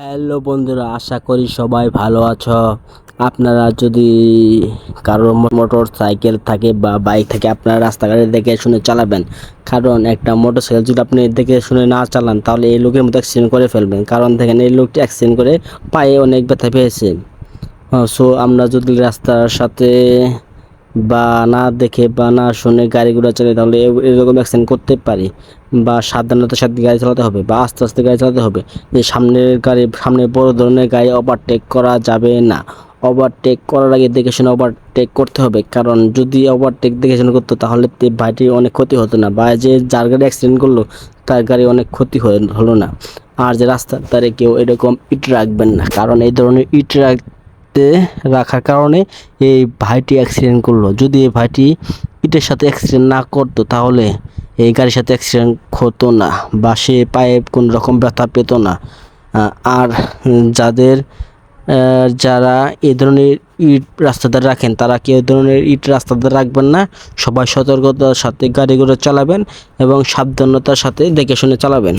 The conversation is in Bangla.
হ্যালো বন্ধুরা, আশা করি সবাই ভালো আছো। আপনারা যদি কারোর মোটর সাইকেল থাকে বা বাইক থাকে, আপনারা রাস্তাঘাটে দেখে শুনে চালাবেন। কারণ একটা মোটর সাইকেল যদি আপনি দেখে শুনে না চালান, তাহলে এই লোকের মতো অ্যাক্সিডেন্ট করে ফেলবেন। কারণ দেখেন, এই লোকটি অ্যাক্সিডেন্ট করে পায়ে অনেক ব্যথা পেয়েছে। সো আমরা যদি রাস্তার সাথে বা না দেখে বা না শুনে গাড়িগুলো চালাই তাহলে এ- এরকম অ্যাক্সিডেন্ট করতে পারি। বা সাবধানতার সাথে গাড়ি চালাতে হবে বা আস্তে আস্তে গাড়ি চালাতে হবে। যে সামনের গাড়ি, সামনে বড় ধরনের গাড়ি ওভারটেক করা যাবে না। ওভারটেক করার আগে দেখে শুনে ওভারটেক করতে হবে। কারণ যদি ওভারটেক দেখে শুনে করতো তাহলে তে ভাইটির অনেক ক্ষতি হতো না বা যে যার গাড়ি অ্যাক্সিডেন্ট করল তার গাড়ি অনেক ক্ষতি হলো না। আর যে রাস্তার ধারে কেউ এরকম ইট রাখবেন না। কারণ এই ধরনের ইট রাখতে রাখার কারণে এই ভাইটি অ্যাক্সিডেন্ট করল। যদি এই ভাইটি ইটের সাথে অ্যাক্সিডেন্ট না করতো তাহলে এই গাড়ির সাথে অ্যাক্সিডেন্ট হতো না বা সে পায়ে কোনো রকম ব্যথা পেতো না। আর যাদের যারা এ ধরনের ইট রাস্তাতে রাখেন তারা কি এই ধরনের ইট রাস্তাতে রাখবেন না? সবাই সতর্কতার সাথে গাড়িগুলো চালাবেন এবং সাবধানতার সাথে দেখে শুনে চালাবেন।